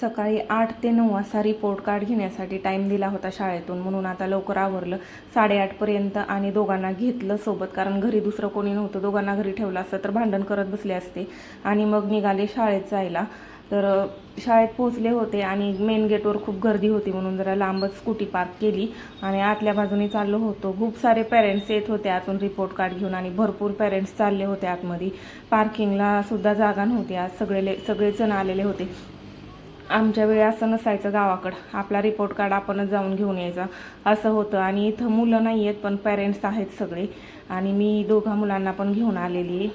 सकाळी आठ ते नऊ वाजता रिपोर्ट कार्ड घेण्यासाठी टाईम दिला होता शाळेतून. म्हणून आता लवकर आवरलं. साडेआठपर्यंत आणि दोघांना घेतलं सोबत. कारण घरी दुसरं कोणी नव्हतं. दोघांना घरी ठेवलं असतं तर भांडण करत बसले असते. आणि मग निघाले शाळेत जायला. तर शाळेत पोहोचले होते आणि मेन गेटवर खूप गर्दी होती म्हणून जरा लांबच स्कूटी पार्क केली. आणि आतल्या बाजूने चाललो होतो. खूप सारे पेरेंट्स येत होते आतून रिपोर्ट कार्ड घेऊन आणि भरपूर पेरेंट्स चालले होते आतमध्ये. पार्किंगला सुद्धा जागा नव्हती. आज सगळे सगळेजण आलेले होते. आमच्या वेळी असं नसायचं गावाकडं. आपला रिपोर्ट कार्ड आपणच जाऊन घेऊन यायचा. असं होतं. आणि इथं मुलं नाही आहेत पण पेरेंट्स आहेत सगळे. आणि मी दोघा मुलांना पण घेऊन आलेली आहे.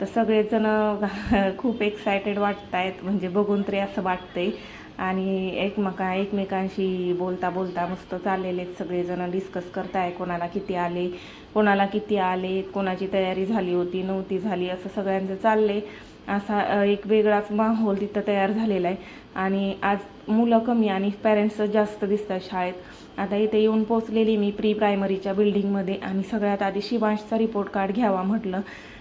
तर सगळेजण खूप एक्सायटेड वाटत आहेत म्हणजे बघून तरी असं वाटतंय. आणि एकमेका एकमेकांशी बोलता बोलता मस्त चाललेले आहेत. सगळेजण डिस्कस करताय कोणाला किती आले कोणाला किती आले कोणाची तयारी झाली होती नव्हती झाली असं सगळ्यांचं चाललंय. असा एक वेगळाच माहोल तिथं तयार झालेला आहे. आणि आज मुलं कमी आणि पॅरेंट्स जास्त दिसतात शाळेत. आता इथे येऊन पोचलेली मी प्री प्रायमरीच्या बिल्डिंगमध्ये आणि सगळ्यात आधी शिवांशचा रिपोर्ट कार्ड घ्यावा म्हटलं.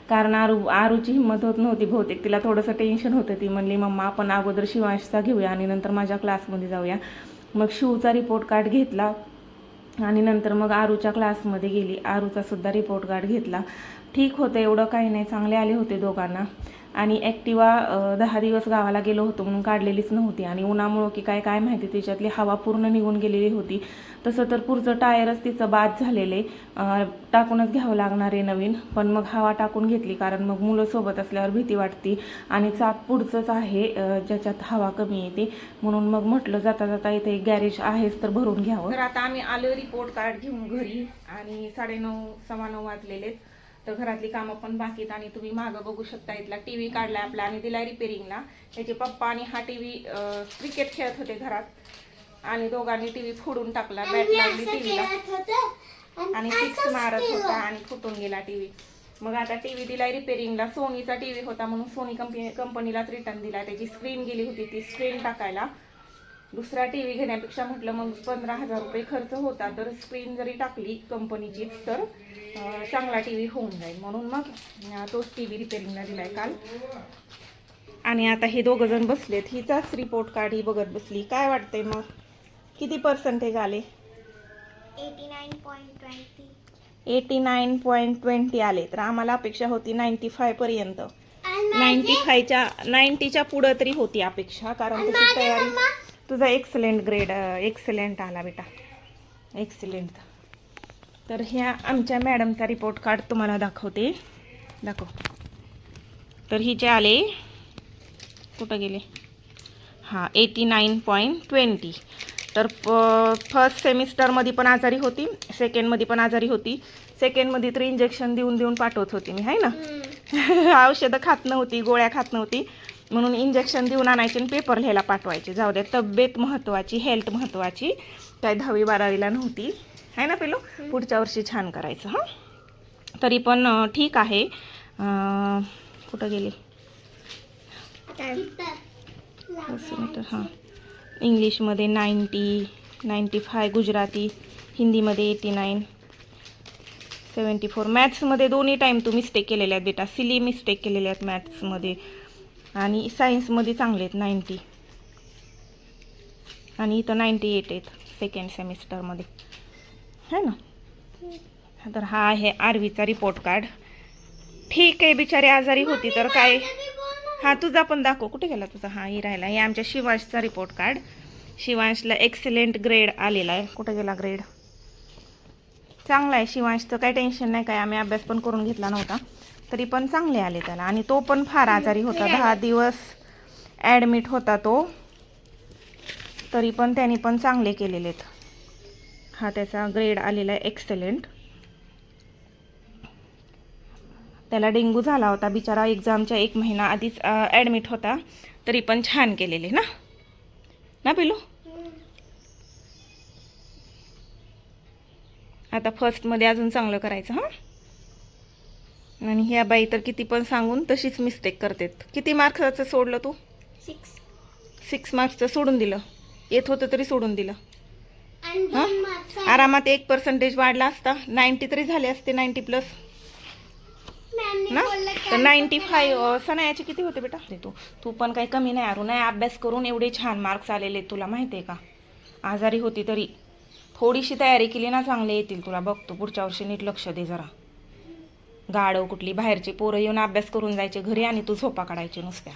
कारण आरू आरूची हिंमत होत नव्हती बहुतेक. तिला थोडंसं टेन्शन होतं. ती म्हणली मम्मा आपण अगोदर शिवांशचा घेऊया आणि नंतर माझ्या क्लासमध्ये जाऊया. मग शिवचा रिपोर्ट कार्ड घेतला आणि नंतर मग आरूच्या क्लासमध्ये गेली. आरूचा सुद्धा रिपोर्ट कार्ड घेतला. ठीक होतं एवढं काही नाही. चांगले आले होते दोघांना. आणि ॲक्टिवा दहा दिवस गावाला गेलो होतो म्हणून काढलेलीच नव्हती. आणि उन्हामुळं की काय काय माहिती त्याच्यातली हवा पूर्ण निघून गेलेली होती. तसं तर पुढचं टायरच तिचं बाद झालेले. टाकूनच घ्यावं लागणार आहे नवीन. पण मग हवा टाकून घेतली कारण मग मुलं सोबत असल्यावर भीती वाटती. आणि चाक पुढचंच आहे ज्याच्यात हवा कमी येते. म्हणून मग म्हटलं जाता जाता इथे गॅरेज आहेच तर भरून घ्यावं. तर आता आम्ही आलो रिपोर्ट कार्ड घेऊन घरी. आणि साडेनऊ सव्वा नऊ वाजलेले आहेत. तर घरातली कामं पण बाकीत आणि तुम्ही मागं बघू शकता इथला टी व्ही काढलाय आपला आणि दिलाय रिपेरिंगला त्याचे पप्पा आणि हा टी व्ही क्रिकेट खेळत होते घरात. आणि दोघांनी टी व्ही फोडून टाकला बॅट लागली टीव्हीला आणि सिक्स मारत होता आणि फुटून गेला टीव्ही मग आता टीव्ही दिलाय रिपेरिंगला सोनीचा टीव्ही होता म्हणून सोनी कंपनी कंपनीलाच रिटर्न दिला त्याची स्क्रीन गेली होती ती स्क्रीन टाकायला. दुसरा टीव्ही घेण्यापेक्षा म्हटलं मग पंधरा हजार रुपये खर्च होता तर स्क्रीन जरी टाकली कंपनीचीच तर चांगला टीव्ही होऊन जाईल. म्हणून मग तोच टीव्ही रिपेरिंगला दिलाय काल. आणि आता हे दोघं जण बसलेत. हिचाच रिपोर्ट कार्ड ही बघत बसली. काय वाटतंय मग? किती पर्सेंटेज आले? 89.20 एटी नाईन पॉईंट ट्वेंटी आले. तर आम्हाला अपेक्षा होती नाईन्टी फाय पर्यंत नाईन्टी फायच्या नाईन्टीच्या पुढं तरी होती अपेक्षा कारण तशी तयारी तुझा एक्सलेंट ग्रेड एक्सलेंट आला बेटा. एक्सलेंट तर ह्या आमच्या मॅडमचा रिपोर्ट कार्ड तुम्हाला दाखवते. दाखव. तर हिचे आले. कुठं गेले? हां एटी नाईन पॉईंट ट्वेंटी तर फर्स्ट सेमिस्टरमध्ये पण आजारी होती. सेकंडमध्ये पण आजारी होती. सेकंडमध्ये तर इंजेक्शन देऊन देऊन पाठवत होती मी आहे ना? औषधं खात नव्हती गोळ्या खात नव्हती. म्हणून इंजेक्शन देऊन आणायचे आणि पेपर लिहायला पाठवायचे. जाऊ द्या तब्येत महत्त्वाची हेल्थ महत्त्वाची काय दहावी बारावीला नव्हती. आहे ना पेलो पुढच्या वर्षी छान करायचं हां? तरी पण ठीक आहे. कुठं गेली? सेंटर हां. इंग्लिशमध्ये नाईंटी नाईंटी फाय गुजराती हिंदीमध्ये एटी नाईन सेवन्टी फोर मॅथ्समध्ये दोन्ही टाईम तू मिस्टेक केलेल्या आहेत बेटा. सिली मिस्टेक केलेल्या आहेत मॅथ्समध्ये आणि सायन्समध्ये चांगले आहेत नाईंटी आणि इथं नाईंटी एट आहेत सेकंड सेमिस्टरमध्ये है ना? तर हा आहे आरवीचा रिपोर्ट कार्ड ठीक आहे बिचारी आजारी होती तर काय? हा तुझा पण दाखव. कुठे गेला तुझा? हा ही राहिला. हे आमच्या शिवांशचा रिपोर्ट कार्ड शिवांशला एक्सलेंट ग्रेड आलेला आहे. कुठे गेला ग्रेड चांगला आहे शिवांशचं काही टेन्शन नाही काय. आम्ही अभ्यास पण करून घेतला नव्हता. तरी पण चांगले आले त्याला. आणि तो पण फार आजारी होता. दहा दिवस ॲडमिट होता तो. तरी पण त्यांनी पण चांगले केलेले आहेत. हा त्याचा ग्रेड आलेला आहे एक्सलेंट त्याला डेंग्यू झाला होता. बिचारा एक्झामच्या एक महिना आधीच ॲडमिट होता. तरी पण छान केलेले ना? ना पिलू? आता फर्स्टमध्ये अजून चांगलं करायचं हां? आणि ह्या बाई तर किती पण सांगून तशीच मिस्टेक करतात. किती मार्क्सचं सोडलं तू? सिक्स सिक्स मार्क्सचं सोडून दिलं. येत होतं तरी सोडून दिलं. हा? आरामात एक पर्सेंटेज वाढला असता. नाईन्टी तरी झाले असते नाईन्टी प्लस ना? तर नाईन्टी फाईव्ह सनायाचे किती होते बेटा? अरे तू तू पण काही कमी नाही अरू नाही अभ्यास करून एवढे छान मार्क्स आलेले तुला माहिती आहे का? आजारी होती तरी. थोडीशी तयारी केली ना चांगले येतील तुला. बघतो पुढच्या वर्षी नीट लक्ष दे जरा. गाडव कुठली बाहेरची पोरं येऊन अभ्यास करून जायचे घरी आणि तू झोपा काढायचे नुसत्या.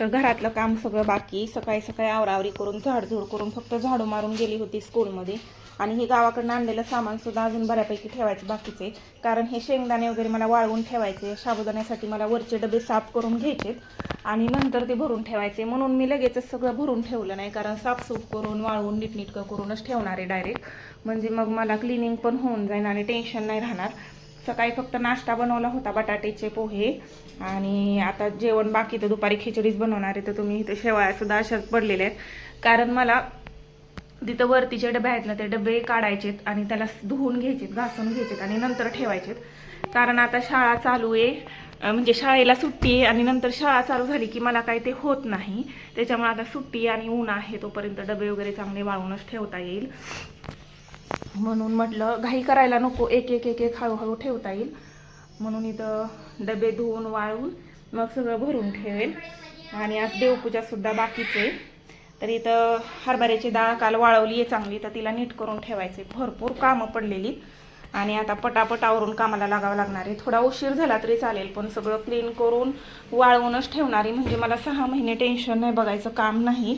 तर घरातलं काम सगळं बाकी सकाळी सकाळी आवरावरी करून झाडझूड करून फक्त झाडू मारून गेली होती स्कूलमध्ये. आणि हे गावाकडनं आणलेलं सामान सुद्धा अजून बऱ्यापैकी ठेवायचं बाकीचे. कारण हे शेंगदाणे वगैरे मला वाळवून ठेवायचे साबुदाण्यासाठी मला वरचे डबे साफ करून घ्यायचे आणि नंतर ते भरून ठेवायचे. म्हणून मी लगेचच सगळं भरून ठेवलं नाही कारण साफसूफ करून वाळवून नीटनीटकं करूनच ठेवणार आहे डायरेक्ट म्हणजे मग मला क्लिनिंग पण होऊन जाईल आणि टेन्शन नाही राहणार. सकाळी फक्त नाश्ता बनवला होता बटाट्याचे पोहे आणि आता जेवण बाकी तर दुपारी खिचडीच बनवणार आहे तर तुम्ही इथे शेवाळ्यासुद्धा अशाच पडलेल्या आहेत. कारण मला तिथं वरतीचे डबे आहेत ना ते डबे काढायचेत आणि त्याला धुवून घ्यायचेत घासून घ्यायचेत आणि नंतर ठेवायचेत. कारण आता शाळा चालू आहे म्हणजे शाळेला सुट्टी आहे आणि नंतर शाळा चालू झाली की मला काही ते होत नाही. त्याच्यामुळे आता सुट्टी आणि ऊन आहे तोपर्यंत डबे वगैरे चांगले वाळूनच ठेवता येईल. म्हणून म्हटलं घाई करायला नको एक एक एक एक हळूहळू ठेवता येईल. म्हणून इथं डबे धुवून वाळून मग सगळं भरून ठेवेल. आणि आज देवपूजासुद्धा बाकीच आहे. तर इथं हरभऱ्याची डाळ काल वाळवली आहे चांगली तर तिला नीट करून ठेवायचे. भरपूर कामं पडलेली. आणि आता पटापट आवरून कामाला लागावं लागणार आहे. थोडा उशीर झाला तरी चालेल पण सगळं क्लीन करून वाळवूनच ठेवणारी. म्हणजे मला सहा महिने टेन्शन नाही बघायचं काम नाही.